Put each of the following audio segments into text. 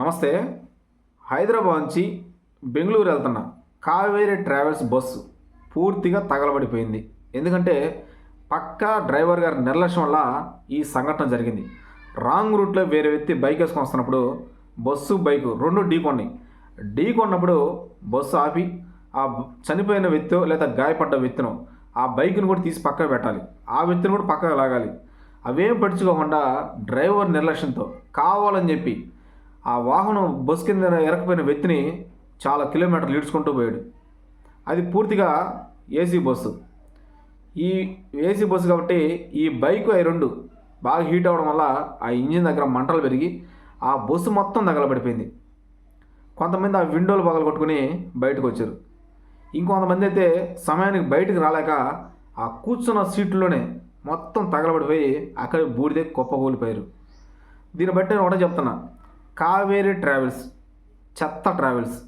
నమస్తే హైదరాబాద్ నుంచి బెంగళూరు వెళ్తున్నా కావేరీ ట్రావెల్స్ బస్సు పూర్తిగా తగలబడిపోయింది. ఎందుకంటే పక్కా డ్రైవర్ గారి నిర్లక్ష్యం వల్ల ఈ సంఘటన జరిగింది. రాంగ్ రూట్లో వేరే వ్యక్తి బైక్ వేసుకొని వస్తున్నప్పుడు బస్సు బైకు రెండు ఢీ కొన్నాయి. ఢీ కొన్నప్పుడు బస్సు ఆపి ఆ చనిపోయిన వ్యక్తి లేదా గాయపడ్డ వ్యక్తిను ఆ బైక్ను కూడా తీసి పక్కకు పెట్టాలి. ఆ వ్యక్తిని కూడా పక్కకు లాగాలి. అవేం పడుచుకోకుండా డ్రైవర్ నిర్లక్ష్యంతో కావాలని చెప్పి ఆ వాహనం బస్సు కింద ఎరకపోయిన వ్యక్తిని చాలా కిలోమీటర్లు ఈడ్చుకుంటూ పోయాడు. అది పూర్తిగా ఏసీ బస్సు. ఈ ఏసీ బస్సు కాబట్టి ఈ బైక్ అవి రెండు బాగా హీట్ అవ్వడం వల్ల ఆ ఇంజిన్ దగ్గర మంటలు పెరిగి ఆ బస్సు మొత్తం తగలబడిపోయింది. కొంతమంది ఆ విండోలు పగలు కొట్టుకుని బయటకు వచ్చారు ఇంకొంతమంది అయితే సమయానికి బయటకు రాలేక ఆ కూర్చున్న సీట్లోనే మొత్తం తగలబడిపోయి అక్కడ బూడిదే కుప్పకూలిపోయారు. దీన్ని బట్టి నేను ఒకటే చెప్తున్నా. కావేరీ ట్రావెల్స్ చెత్త ట్రావెల్స్.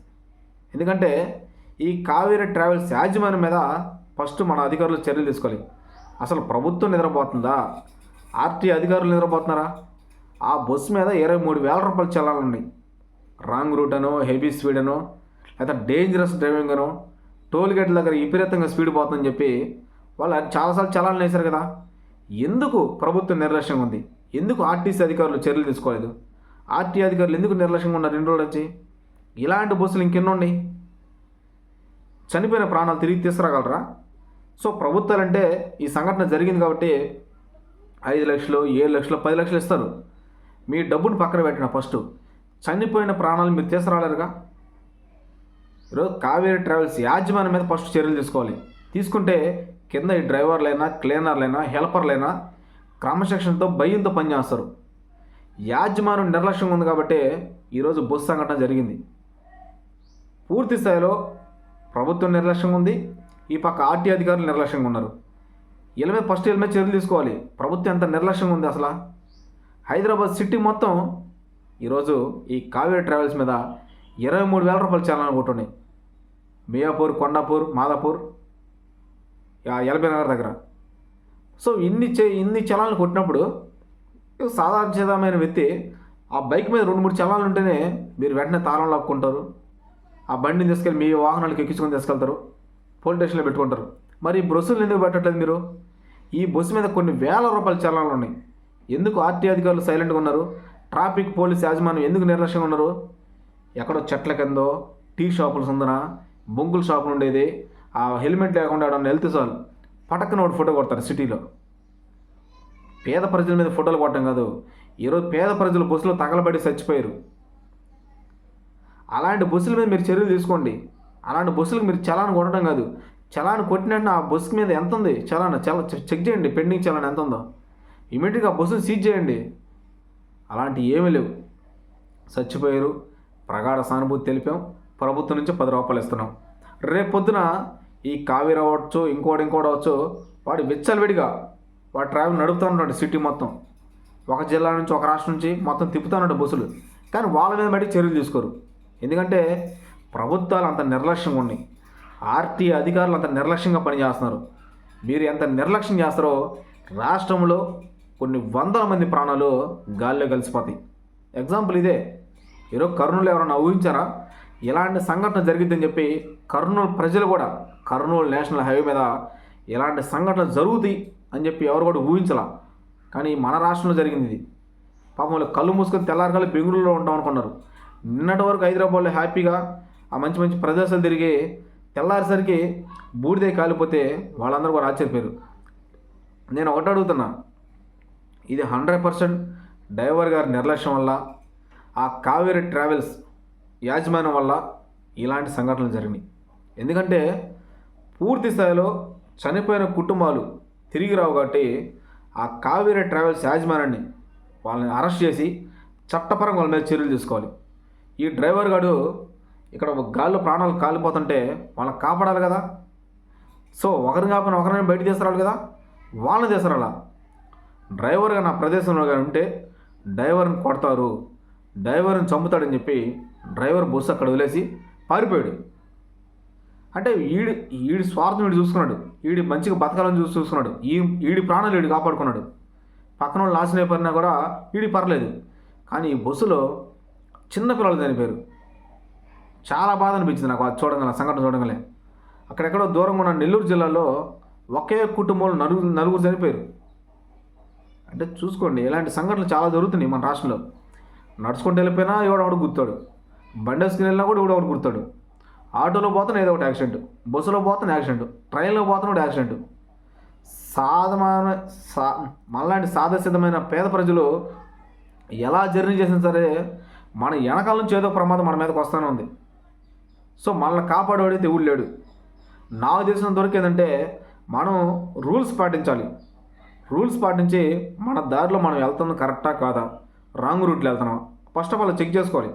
ఎందుకంటే ఈ కావేరీ ట్రావెల్స్ యాజమాన్యం మీద ఫస్ట్ మన అధికారులు చర్యలు తీసుకోవాలి. అసలు ప్రభుత్వం నిద్రపోతుందా? ఆర్టీ అధికారులు నిద్రపోతున్నారా? ఆ బస్సు మీద ఇరవై మూడు వేల రూపాయలు చలాలు ఉన్నాయి రాంగ్ రూట్ అనో హెవీ స్పీడ్ అనో లేదా డేంజరస్ డ్రైవింగ్ అనో టోల్ గేట్ దగ్గర విపరీతంగా స్పీడ్ పోతుందని చెప్పి వాళ్ళు చాలాసార్లు చలాలను వేశారు కదా. ఎందుకు ప్రభుత్వం నిర్లక్ష్యంగా ఉంది? ఎందుకు ఆర్టీసీ అధికారులు చర్యలు తీసుకోలేదు? ఆర్టీ అధికారులు ఎందుకు నిర్లక్ష్యంగా ఉన్నారు? రెండు రోజులు వచ్చి ఇలాంటి బస్సులు ఇంకెన్నో చనిపోయిన ప్రాణాలు తిరిగి తీసుకురాగలరా? సో ప్రభుత్వాలు అంటే ఈ సంఘటన జరిగింది కాబట్టి ఐదు లక్షలు ఏడు లక్షలు పది లక్షలు ఇస్తారు. మీ డబ్బును పక్కన పెట్టిన ఫస్ట్. చనిపోయిన ప్రాణాలు మీరు తీసుకురాలేరుగా? ఈరోజు కావేరీ ట్రావెల్స్ యాజమాన్యం మీద ఫస్ట్ చర్యలు తీసుకోవాలి. తీసుకుంటే కింద ఈ డ్రైవర్లైనా క్లీనర్లైనా హెల్పర్లైనా క్రమశిక్షణతో భయంతో పనిచేస్తారు. యాజమాన్యం నిర్లక్ష్యంగా ఉంది కాబట్టి ఈరోజు బస్సు సంఘటన జరిగింది. పూర్తి స్థాయిలో ప్రభుత్వం నిర్లక్ష్యంగా ఉంది ఈ పక్క ఆర్టీ అధికారులు నిర్లక్ష్యంగా ఉన్నారు. వీళ్ళ మీద ఫస్ట్ వీళ్ళ మీద చర్యలు తీసుకోవాలి. ప్రభుత్వం ఎంత నిర్లక్ష్యంగా ఉంది అసలు? హైదరాబాద్ సిటీ మొత్తం ఈరోజు ఈ కావేరీ ట్రావెల్స్ మీద ఇరవై మూడు వేల రూపాయలు చాలని కొట్టున్నాయి. మియాపూర్ కొండాపూర్ మాదాపూర్ ఎల్బీ నగర్ దగ్గర. సో ఇన్ని చే ఇన్ని చలాలను కొట్టినప్పుడు సాధారణమైన వ్యక్తి ఆ బైక్ మీద రెండు మూడు చలాలు ఉంటేనే మీరు వెంటనే తాళం లాక్కుంటారు. ఆ బండిని తీసుకెళ్ళి మీ వాహనాలకు ఎక్కించుకొని తీసుకెళ్తారు. పోలీస్ స్టేషన్లో పెట్టుకుంటారు. మరి ఈ బస్సులు ఎందుకు పెట్టట్లేదు మీరు? ఈ బస్సు మీద కొన్ని వేల రూపాయల చలాలు ఉన్నాయి. ఎందుకు ఆర్టీ అధికారులు సైలెంట్గా ఉన్నారు? ట్రాఫిక్ పోలీస్ యాజమాన్యం ఎందుకు నిర్లక్ష్యంగా ఉన్నారు? ఎక్కడో చెట్ల కిందో టీ షాపులు ఉందన బొంగుల షాపులు ఉండేది. ఆ హెల్మెట్ లేకుండా ఎవడన్నా వెళ్తే చాలు పటక్కన ఒకటి ఫోటో కొడతారు సిటీలో. పేద ప్రజల మీద ఫోటోలు కొట్టడం కాదు. ఈరోజు పేద ప్రజలు బస్సులో తగలబడి చచ్చిపోయారు. అలాంటి బస్సుల మీద మీరు చర్యలు తీసుకోండి. అలాంటి బస్సులకు మీరు చలాన్ కొట్టడం కాదు. చలాన్ కొట్టినట్టు ఆ బస్సు మీద ఎంత ఉంది? చలాన్ చల చెక్ చేయండి. పెండింగ్ చలాన్ ఎంత ఉందో. ఇమీడియట్గా ఆ బస్సును సీజ్ చేయండి. అలాంటివి ఏమీ లేవు. చచ్చిపోయారు. ప్రగాఢ సానుభూతి తెలిపాం. ప్రభుత్వం నుంచి పది రూపాయలు ఇస్తున్నాం. రేపు పొద్దున ఈ కావేరి అవ్వచ్చు ఇంకోటి ఇంకోటి అవ్వచ్చు వాడు విచ్చలవిడిగా వాడు ట్రావెల్ నడుపుతూ ఉంటాడు సిటీ మొత్తం. ఒక జిల్లా నుంచి ఒక రాష్ట్రం నుంచి మొత్తం తిప్పుతూ ఉంటాడు బస్సులు. కానీ వాళ్ళ మీద మట్టి చర్యలు తీసుకోరు. ఎందుకంటే ప్రభుత్వాలు అంత నిర్లక్ష్యంగా ఉన్నాయి. ఆర్టీ అధికారులు అంత నిర్లక్ష్యంగా పనిచేస్తున్నారు. మీరు ఎంత నిర్లక్ష్యం చేస్తారో రాష్ట్రంలో కొన్ని వందల మంది ప్రాణాలు గాల్లో కలిసిపోతాయి. ఎగ్జాంపుల్ ఇదే. ఈరోజు కర్నూలు ఎవరైనా ఊహించారా? ఇలాంటి సంఘటన జరిగిద్దని చెప్పి కర్నూలు ప్రజలు కూడా కర్నూలు నేషనల్ హైవే మీద ఇలాంటి సంఘటనలు జరుగుతాయి. అని చెప్పి ఎవరు కూడా ఊహించలా. కానీ మన రాష్ట్రంలో జరిగింది ఇది. పాపం వాళ్ళు కళ్ళు మూసుకొని తెల్లారకాలు బెంగళూరులో ఉంటాం అనుకున్నారు. నిన్నటి వరకు హైదరాబాద్లో హ్యాపీగా ఆ మంచి మంచి ప్రదేశాలు తిరిగి తెల్లారేసరికి బూడిదే కాలిపోతే వాళ్ళందరూ కూడా ఆశ్చర్యపోయారు. నేను ఒకటి అడుగుతున్నా. ఇది హండ్రెడ్ పర్సెంట్ డ్రైవర్ గారి నిర్లక్ష్యం వల్ల ఆ కావేరీ ట్రావెల్స్ యాజమాన్యం వల్ల ఇలాంటి సంఘటనలు జరిగినాయి. ఎందుకంటే పూర్తి స్థాయిలో చనిపోయిన కుటుంబాలు తిరిగి రావు కాబట్టి ఆ కావేరీ ట్రావెల్స్ యాజమాన్యాన్ని వాళ్ళని అరెస్ట్ చేసి చట్టపరంగా వాళ్ళ మీద చర్యలు తీసుకోవాలి. ఈ డ్రైవర్ గాడు ఇక్కడ గాల్లో ప్రాణాలు కాలిపోతుంటే వాళ్ళని కాపాడాలి కదా. సో ఒకరిని కాపాడిన ఒకరిని బయట తీసుకురావాలి కదా. వాళ్ళని తీసుకురాలా. డ్రైవర్గా నా ప్రదేశంలో కానీ ఉంటే డ్రైవర్ని కొడతారు డ్రైవర్ని చంపుతాడని చెప్పి డ్రైవర్ బస్సు అక్కడ వదిలేసి పారిపోయాడు. అంటే ఈడి ఈడి స్వార్థం వీడు చూసుకున్నాడు. ఈడి మంచిగా బతకాలని చూసి చూసుకున్నాడు. ఈ ఈడి ప్రాణాలు వీడు కాపాడుకున్నాడు. పక్కన వాళ్ళు నాశనం అయిపోయినా కూడా ఈడి పర్లేదు. కానీ ఈ బస్సులో చిన్న పిల్లలు చనిపోయారు. చాలా బాధ అనిపించింది నాకు అది చూడగల సంఘటన చూడగలే అక్కడెక్కడో దూరంగా ఉన్న నెల్లూరు జిల్లాలో ఒకే కుటుంబంలో నలుగురు నలుగురు చనిపోయారు. అంటే చూసుకోండి ఇలాంటి సంఘటనలు చాలా జరుగుతున్నాయి మన రాష్ట్రంలో. నడుచుకుంటూ వెళ్ళిపోయినా ఎవడొకడు గుర్తాడు. బండి వేసుకుని వెళ్ళినా కూడా ఎవడొకడు గుర్తాడు. ఆటోలో పోతాను ఏదో ఒకటి యాక్సిడెంట్. బస్సులో పోతాను యాక్సిడెంట్. ట్రైన్లో పోతాను ఒకటి యాక్సిడెంట్. సాధమైన సా మనలాంటి సాధసిద్ధమైన పేద ప్రజలు ఎలా జర్నీ చేసినా సరే మన వెనకాల నుంచి ఏదో ప్రమాదం మన మీదకి వస్తూనే ఉంది. సో మనల్ని కాపాడేవాడైతే దేవుడు లేడు. నాకు తెలిసినంత వరకు ఏంటంటే మనం రూల్స్ పాటించాలి. రూల్స్ పాటించి మన దారిలో మనం వెళ్తుంది కరెక్టా కాదా? రాంగ్ రూట్లో వెళ్తున్నాం. ఫస్ట్ ఆఫ్ ఆల్ చెక్ చేసుకోవాలి.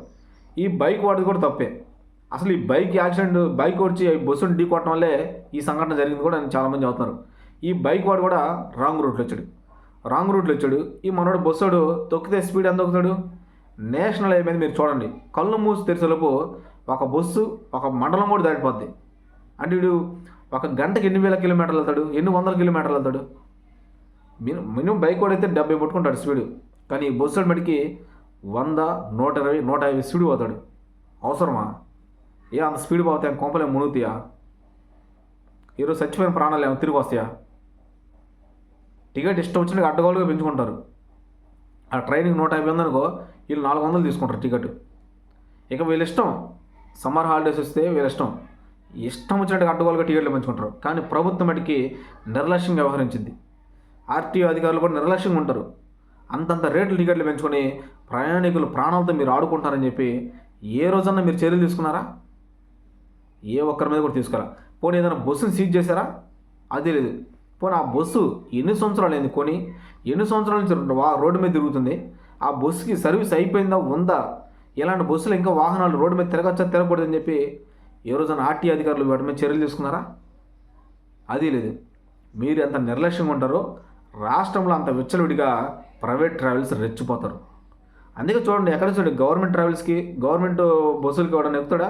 ఈ బైక్ వాడిది కూడా తప్పే. అసలు ఈ బైక్ యాక్సిడెంట్ బైక్ వచ్చి బస్సును ఢీ కొట్టడం వల్లే ఈ సంఘటన జరిగింది కూడా అని చాలామంది చెబుతున్నారు ఈ బైక్ వాడు కూడా రాంగ్ రూట్లో వచ్చాడు. రాంగ్ రూట్లో వచ్చాడు. ఈ మనోడు బస్సుడు తొక్కితే స్పీడ్ ఎంత తొక్కుతాడు? నేషనల్ హైవే మీద మీరు చూడండి. కళ్ళు మూసి తెరిచేలోపు ఒక బస్సు ఒక మండలం కూడా దాటిపోద్ది. అంటే వీడు ఒక గంటకి ఎన్ని వేల కిలోమీటర్లు వెళ్తాడు? ఎన్ని వందల కిలోమీటర్లు వెళ్తాడు? మినిమం మినిమం బైక్ వాడు అయితే డెబ్బై పట్టుకుంటాడు స్పీడ్. కానీ ఈ బస్సు మటుకి వంద నూట ఇరవై నూట యాభై స్పీడ్ పోతాడు. అవసరమా? ఏ అంత స్పీడ్ పోతాయి కొంపలే మునుగుతాయా? ఈరోజు చచ్చిపోయిన ప్రాణాలు ఏమో తిరిగి వస్తాయా? టికెట్ ఇష్టం వచ్చినట్టు అడ్డగోలుగా పెంచుకుంటారు. ఆ ట్రైన్కి నూట యాభై ఉందనుకో వీళ్ళు నాలుగు వందలు తీసుకుంటారు టికెట్. ఇక వీళ్ళ ఇష్టం సమ్మర్ హాలిడేస్ వస్తే వీళ్ళ ఇష్టం. ఇష్టం వచ్చినట్టుగా అడ్డగోలుగా టికెట్లు పెంచుకుంటారు. కానీ ప్రభుత్వం మటుకి నిర్లక్ష్యంగా వ్యవహరించింది. ఆర్టీఓ అధికారులు కూడా నిర్లక్ష్యంగా ఉంటారు. అంతంత రేట్లు టికెట్లు పెంచుకొని ప్రయాణికులు ప్రాణాలతో మీరు ఆడుకుంటారని చెప్పి ఏ రోజన్నా మీరు చర్యలు తీసుకున్నారా? ఏ ఒక్కరి మీద కూడా తీసుకురా. పోనీ ఏదైనా బస్సుని సీజ్ చేశారా? అది లేదు. పోనీ ఆ బస్సు ఎన్ని సంవత్సరాలు అయింది కొని ఎన్ని సంవత్సరాల నుంచి రోడ్డు మీద తిరుగుతుంది? ఆ బస్సుకి సర్వీస్ అయిపోయిందా? ఉందా? ఇలాంటి బస్సులు ఇంకా వాహనాలు రోడ్డు మీద తిరగచ్చా తిరగకూడదని చెప్పి ఏ రోజున ఆర్టీ అధికారులు వాటి మీద చర్యలు తీసుకున్నారా? అది లేదు. మీరు ఎంత నిర్లక్ష్యంగా ఉంటారో రాష్ట్రంలో అంత విచ్చలవిడిగా ప్రైవేట్ ట్రావెల్స్ రెచ్చిపోతారు. అందుకే చూడండి ఎక్కడ చూడండి గవర్నమెంట్ ట్రావెల్స్కి గవర్నమెంట్ బస్సులకి ఎవడన్నా ఎక్కుతాడా?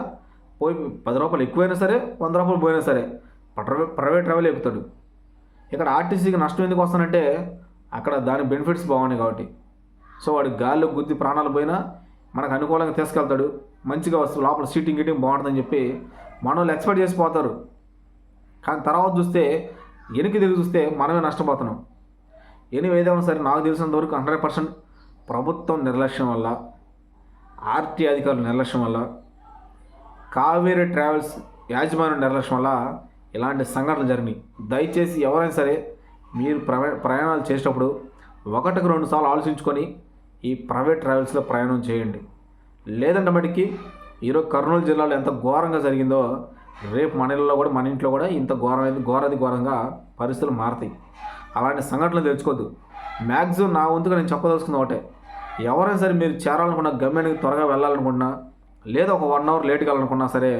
పోయి పది రూపాయలు ఎక్కువైనా సరే వంద రూపాయలు పోయినా సరే ప్రైవేట్ ప్రైవేట్ ట్రావెల్ ఎక్కుతాడు. ఇక్కడ ఆర్టీసీకి నష్టం ఎందుకు వస్తానంటే అక్కడ దాని బెనిఫిట్స్ బాగున్నాయి కాబట్టి. సో వాడు గాల్లో గుద్ది ప్రాణాలు పోయినా మనకు అనుకూలంగా తీసుకెళ్తాడు. మంచిగా వస్తుంది లోపల సీటింగ్ గీటింగ్ బాగుంటుందని చెప్పి మన వాళ్ళు ఎక్స్పెక్ట్ చేసిపోతారు. కానీ తర్వాత చూస్తే వెనక్కి తిరిగి చూస్తే మనమే నష్టపోతున్నాం. ఎనివి ఏదైనా సరే నాకు తెలిసినంత వరకు హండ్రెడ్ పర్సెంట్ ప్రభుత్వం నిర్లక్ష్యం వల్ల ఆర్టీ అధికారుల నిర్లక్ష్యం వల్ల కావేరీ ట్రావెల్స్ యాజమాన్య నిర్లక్ష్యం వల్ల ఇలాంటి సంఘటనలు జరిగినాయి. దయచేసి ఎవరైనా సరే మీరు ప్రవే ప్రయాణాలు చేసేటప్పుడు ఒకటికి రెండు సార్లు ఆలోచించుకొని ఈ ప్రైవేట్ ట్రావెల్స్లో ప్రయాణం చేయండి. లేదంటే మటుకి ఈరోజు కర్నూలు జిల్లాలో ఎంత ఘోరంగా జరిగిందో రేపు మన ఇళ్ళలో కూడా మన ఇంట్లో కూడా ఇంత ఘోరమైంది ఘోరది ఘోరంగా పరిస్థితులు మారుతాయి. అలాంటి సంఘటనలు తెలుసుకోవద్దు. మ్యాక్సిమం నా వంతుగా నేను చెప్పదలుచుకుంది ఒకటే. ఎవరైనా సరే మీరు చేరాలనుకున్న గమ్యానికి త్వరగా వెళ్ళాలనుకుంటున్నా లేదా ఒక వన్ అవర్ లేట్ వెళ్ళాలనుకున్నా సరే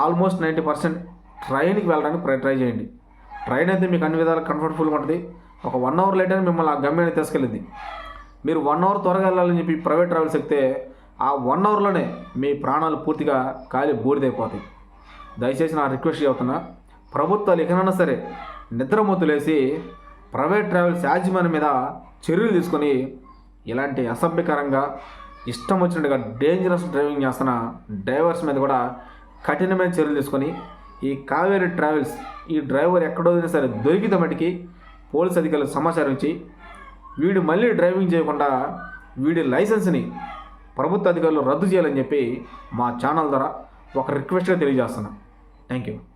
ఆల్మోస్ట్ నైంటీ పర్సెంట్ ట్రైన్కి వెళ్ళడానికి ట్రై ట్రై చేయండి. ట్రైన్ అయితే మీకు అన్ని విధాలు కంఫర్టబుల్గా ఉంటుంది. ఒక వన్ అవర్ లేట్ అయినా మిమ్మల్ని ఆ గమ్యాన్ని తీసుకెళ్ళింది మీరు వన్ అవర్ త్వరగా వెళ్ళాలని చెప్పి ప్రైవేట్ ట్రావెల్స్ ఎక్కితే ఆ వన్ అవర్లోనే మీ ప్రాణాలు పూర్తిగా కాలి బూడిదైపోతాయి. దయచేసి నా రిక్వెస్ట్ చేస్తున్నా ప్రభుత్వాలు ఎక్కడైనా సరే నిద్రమొత్తులేసి ప్రైవేట్ ట్రావెల్స్ యాజమాన్యం మీద చర్యలు తీసుకొని ఇలాంటి అసభ్యకరంగా ఇష్టం వచ్చినట్టుగా డేంజరస్ డ్రైవింగ్ చేస్తున్న డ్రైవర్స్ మీద కూడా కఠినమైన చర్యలు తీసుకొని ఈ కావేరీ ట్రావెల్స్ ఈ డ్రైవర్ ఎక్కడో సరే దొరికితే మటుకి పోలీస్ అధికారులకు సమాచారం ఇచ్చి వీడు మళ్ళీ డ్రైవింగ్ చేయకుండా వీడి లైసెన్స్ని ప్రభుత్వ అధికారులు రద్దు చేయాలని చెప్పి మా ఛానల్ ద్వారా ఒక రిక్వెస్ట్గా తెలియజేస్తున్నాను థ్యాంక్ యూ